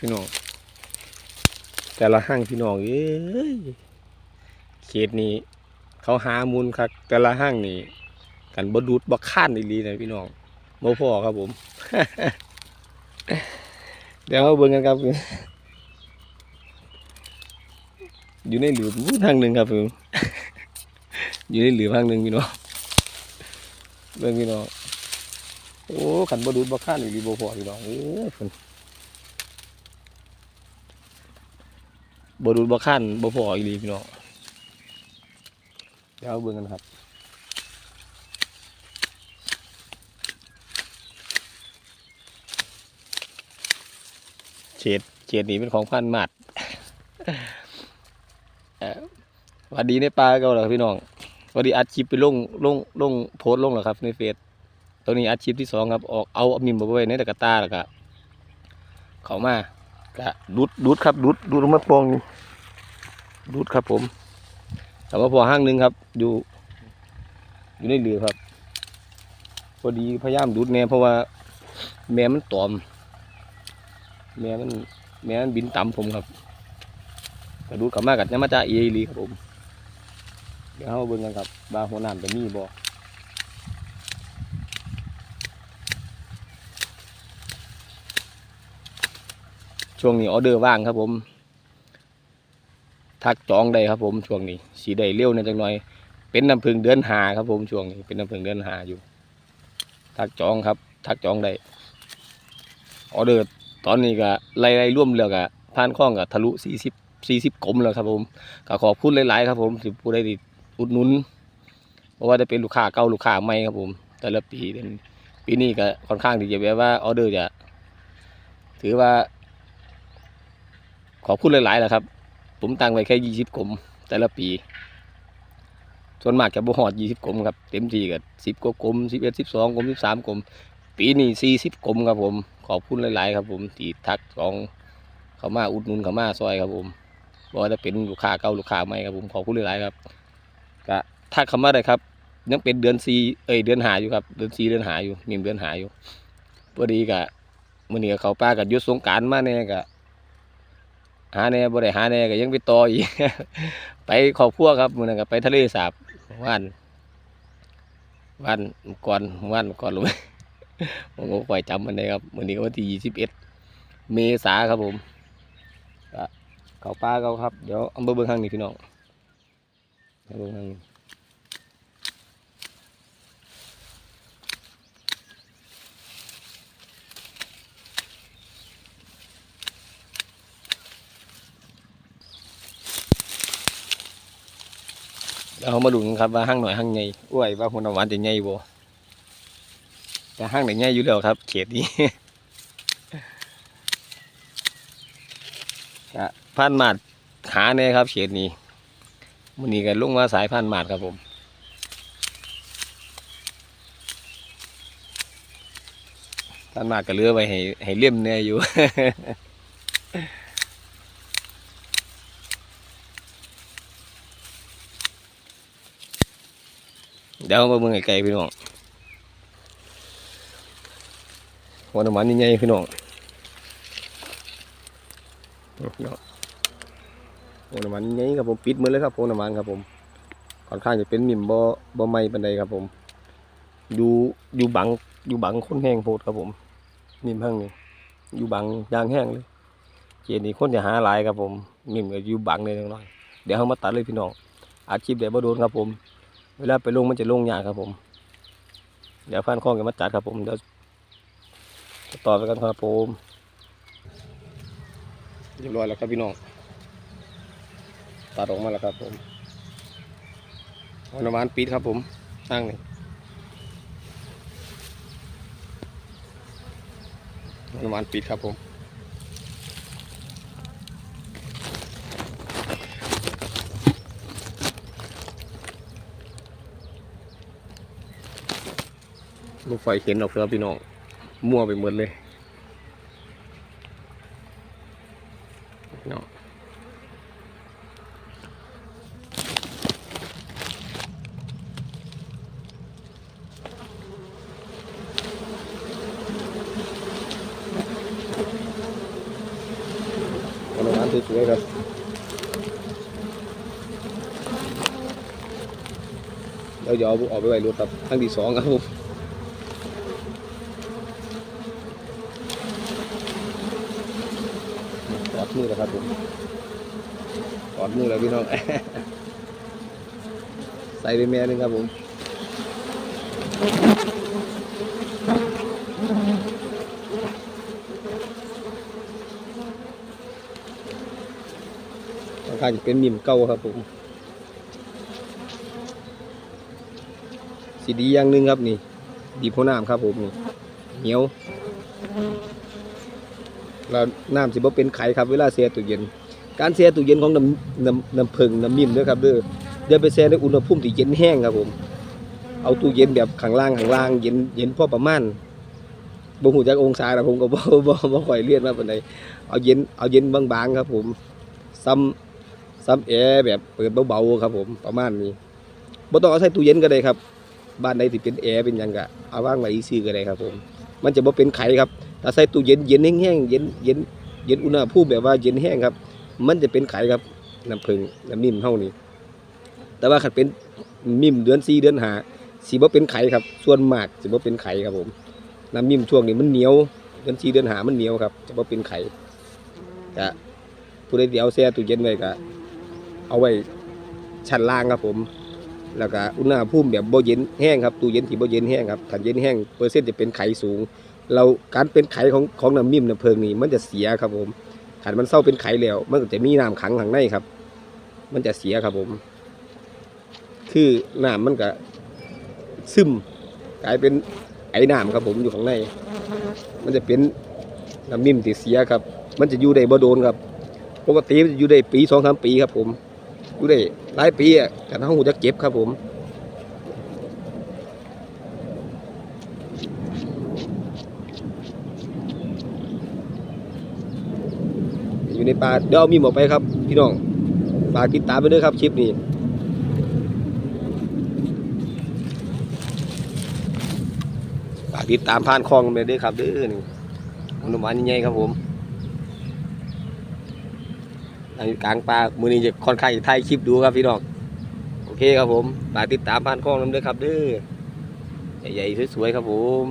พี่น้อง แต่ละห้างพี่น้องเอ้ยเขตนี้ เขาหามูลครับแต่ละห้างนี่กันบดูดบักข้านอีหลีนะพี่น้องบ่พ่อครับผม เดี๋ยวเราเบิ่งกันครับอยู่ในหลืมทางหนึ่งครับผมอยู่ในหลืมทางหนึ่งพี่น้องเบิ่งพี่น้องโอ้ขันบดูดบักข้านอีหลีบ่พอพี่น้องโอ้ยเพิ่น บดูดบักข้านบ่พออีหลีพี่น้องเดี๋ยวเราเบิ่งกันครับเฉดเฉดนี้เป็นของพันหมัดเอ่อสวัสดีในปลาเก่าเหรอพี่น้องสวัสดีอัดคลิปไปลงลงลงโพสต์ลงเหรอครับ ในเฟซตัวนี้อัดคลิปที่สองครับออกเอามิมมาไว้ในตะกร้าตาแล้วก็เขามา กะดูดดูดครับดูดดูดลงมาปองนี่ดูดครับผมแต่ว่าพอห้างหนึงครับ อยู่ อยู่ในเรือครับ พอดีพยายามดูดแน่เพราะว่า แม่มันตอม แม่มันแม่มันบินต่ำผมครับกระดูดกลับมากับยามาจ้าเออีครับผม เดี๋ยวเราเบิ่งกันครับว่าหัวน้ำจะมีบ่ ช่วงนี้ออเดอร์ว่างครับผม ทักจองได้ครับผมช่วงนี้สีได้เร็วหนอยจังหน่อย เป็นน้ำพึ่งเดือนหาครับผมช่วงนี้เป็นน้ำพึ่งเดือนหาอยู่ ทักจองครับ ทักจองได้ออเดอร์ตอนนี้ก็ไล่ๆร่วมแล้วก็ผ่านข้องกับทะลุ40 40กลมแล้วครับผมก็ขอบคุณหลาย ๆ ครับผมที่ผู้ใดที่อุดหนุนเพราะว่าจะเป็นลูกค้าเก่าลูกค้าใหม่ครับผม แต่ละปีเป็นปีนี้ก็ค่อนข้างที่จะแบบว่าออเดอร์จะถือว่า ขอบคุณหลายๆแหละครับ ผมตั้งไว้แค่20กลมแต่ละปี ส่วนมากจะบ่ฮอด20กลมครับเต็มที่ก็10กว่ากลม11 12กลม13กลมปีนี้สี่สิบกลมครับผม ขอบคุณหลาย ๆ ครับผมที่ทักสองเขามาอุดหนุนเขามาซอยครับผมบอกว่าจะเป็นลูกค้าเก่าลูกค้าใหม่ครับผมขอบคุณหลาย ๆ ครับก็ทักเขามาได้ครับยังเป็นเดือนสี่เอ้ยเดือนหาอยู่ครับเดือนสี่เดือนหาอยู่มีเดือนหาอยู่พอดีกะมื่อนี้ก็เขาป้ากับยุดสงกรารมาแน่กะ หาแน่บ่ได้หาแน่ก็ยังไปต่ออีก ไปขอบครัวครับมือนั้นก็ไปทะเลสาบว่านว่านก่อนว่านก่อนรู้ไหมผมก็ปล่อยจำมันได้ครับวันนี้วันที่ยี่สิบเอ็ดเมษาครับผมเขาป้าเขาครับ เดี๋ยวเอามาเบิ้งข้างนี้พี่น้องเอาเบิ้งข้างนี้ เดี๋ยวเรามาดูนครับว่าห้างหน่อยห้างใหญ่อ้วยว่าหัวน้ำหวานจะใหญ่บ่แต่ห้างไหนง่ายอยู่แล้วครับ เขตนี้ก็พันหมาดหาแน่ครับ เขตนี้มันนี้กันลุงมาสายพันหมาดครับผมพันหมาดก็เลือไว้ให้ให้เลี่ยมแน่อยู่ เดี๋ยวมาเบิ่งไกลๆพี่น้องหัวน้ำมันนี่ใหญ่พี่น้องพี่น้องหัวน้ำมันใหญ่ครับผมปิดมือเลยครับหัวน้ำมันครับผมค่อนข้างจะเป็นมิมบ่บ่ไม้ปานใดครับผม อยู่อยู่บังอยู่บังคนแห้งโพดครับผมมิมห้งนี่อยู่บังยางแห้งเลยเจนี่คนจะหาหลายครับผมมิมก็อยู่บังเลยน้อยเดี๋ยวเรามาตัดเลยพี่น้องอาชีพเดี๋ยวมาโดนครับผม เวลาไปลงมันจะลงยากครับผม เดี๋ยวฟันข้องกันมาจัดครับผมเดี๋ยวต่อไปกันครับผมเรียบร้อยแล้วครับพี่น้องตัดออกมาแล้วครับผมเอน้ำมันปิดครับผมตั้งนี่เอน้ำมันปิดครับผม ลูกไฟเข็นออกครับพี่น้องมั่วไปหมดเลยเนาะสวยๆครับเราจะเอาออกไปไว้รถครับครั้งที่สองครับผมกอด มือแล้วครับผมกอดมือแล้วพี่น้อง ใส่ไปแม่หนึงครับผมค่อนข้างจะเป็นมิมเก่าครับผมสีดีอย่างหนึ่งครับนี่ดีพราะน้ำครับผมนี่เหนียว แล้วน้ำสิบ่เป็นไข่ครับเวลาแช่ตู้เย็น การแช่ตู้เย็นของน้ำน้ำน้ำผึ้งน้ำมิมด้อครับเด้อเดี๋ยวไปแช่ในอุณหภูมิที่เย็นแห้งครับผม เอาตู้เย็นแบบข้างล่างข้างล่างเย็นเย็นพอประมาณบ่ฮู้จักองศานะผมก็บ่บ่บ่ค่อยเรียนมาปานใดเอาเย็นเอาเย็นบางๆครับผมซ้ำซับแอร์แบบเปิดเบาๆครับผมประมาณนี้บ่ต้องเอาใส่ตู้เย็นก็ได้ครับ บ้านใดที่เป็นแอร์เป็นยังก็เอาว่างไว้ซื่อก็ได้ครับผม มันจะบ่เป็นไข่ครับ ถ้าใส่ตู้เย็นเย็นแห้งๆเย็นเย็นเย็นอุณหภูมิแบบว่าเย็นแห้งครับ มันจะเป็นไข่ครับน้ำผึ้งน้ำนิ่มเฮานี่แต่ว่าคันเป็นมิ่มเดือน4เดือน5สิบ่เป็นไข่ครับ ส่วนมากสิบ่เป็นไข่ครับผมน้ำนิ่มช่วงนี้มันเหนียวเดือน4เดือน5มันเหนียวครับจะบ่เป็นไข่ก็ผู้ใดที่เอาแช่ตู้เย็นไว้ก็เอาไว้ชั้นล่างครับผม แล้วก็อุณหภูมิแบบบ่เย็นแห้งครับตู้เย็นที่บ่เย็นแห้งครับถ้าเย็นแห้งเปอร์เซ็นต์จะเป็นไข่สูง เราการเป็นไขของของน้ำนิ่มน้ำเพิงนี่มันจะเสียครับผมขันมันเศร้าเป็นไขแล้วมันก็จะมีน้ำขังข้างในครับ มันจะเสียครับผม คือน้ำมันก็ซึมกลายเป็นไอ้น้ำครับผมอยู่ข้างใน มันจะเป็นน้ำนิ่มที่เสียครับ มันจะอยู่ได้บ่โดนครับปกติมันจะอยู่ได้ปีสองสามปีครับผมอยู่ได้หลายปีอะกันห้องหูจะเก็บครับผมาเดี๋ยวเอามีหมอไปครับ พี่น้องฝากติดตามไปด้วยครับคลิปนี้ฝากติดตามผ่านคลองไปด้วยครับเด้อนี่อนุมานใหญ่ครับผมในกลางป่ามือนี้จะค่อนข้างจะถ่ายคลิปดูครับพี่น้องโอเคครับผมฝากติดตามผ่านคลองน้ำด้อครับเด้อใหญ่ๆสวยๆครับผม